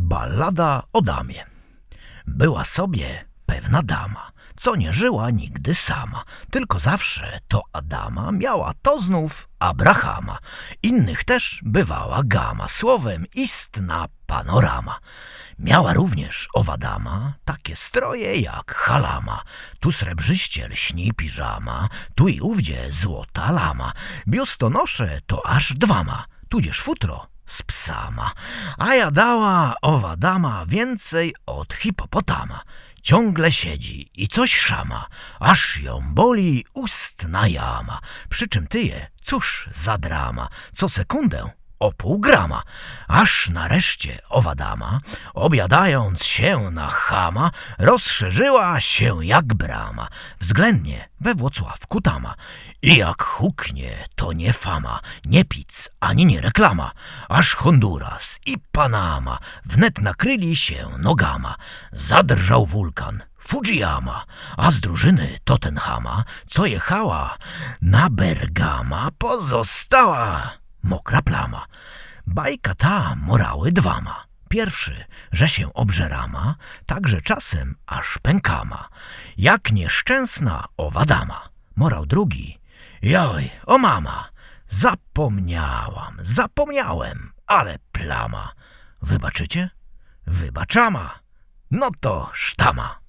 Ballada o damie. Była sobie pewna dama, co nie żyła nigdy sama, tylko zawsze to Adama miała to znów Abrahama. Innych też bywała gama, słowem istna panorama. Miała również owa dama takie stroje jak halama. Tu srebrzyście lśni piżama, tu i ówdzie złota lama. Biustonosze to aż dwama, tudzież futro z psama. A ja dała owa dama więcej od hipopotama. Ciągle siedzi i coś szama, aż ją boli ustna jama. Przy czym tyje, cóż za drama, co sekundę o pół grama, aż nareszcie owa dama, obiadając się na chama, rozszerzyła się jak brama, względnie we Włocławku tama. I jak huknie, to nie fama, nie pic, ani nie reklama, aż Honduras i Panama wnet nakryli się nogama. Zadrżał wulkan, Fujiyama, a z drużyny Tottenhama, co jechała na Bergama, pozostała mokra plama. Bajka ta morały dwama. Pierwszy, że się obżerama, także czasem aż pękama. Jak nieszczęsna owa dama. Morał drugi, joj, o mama, zapomniałam, zapomniałem, ale plama. Wybaczycie? Wybaczama. No to sztama.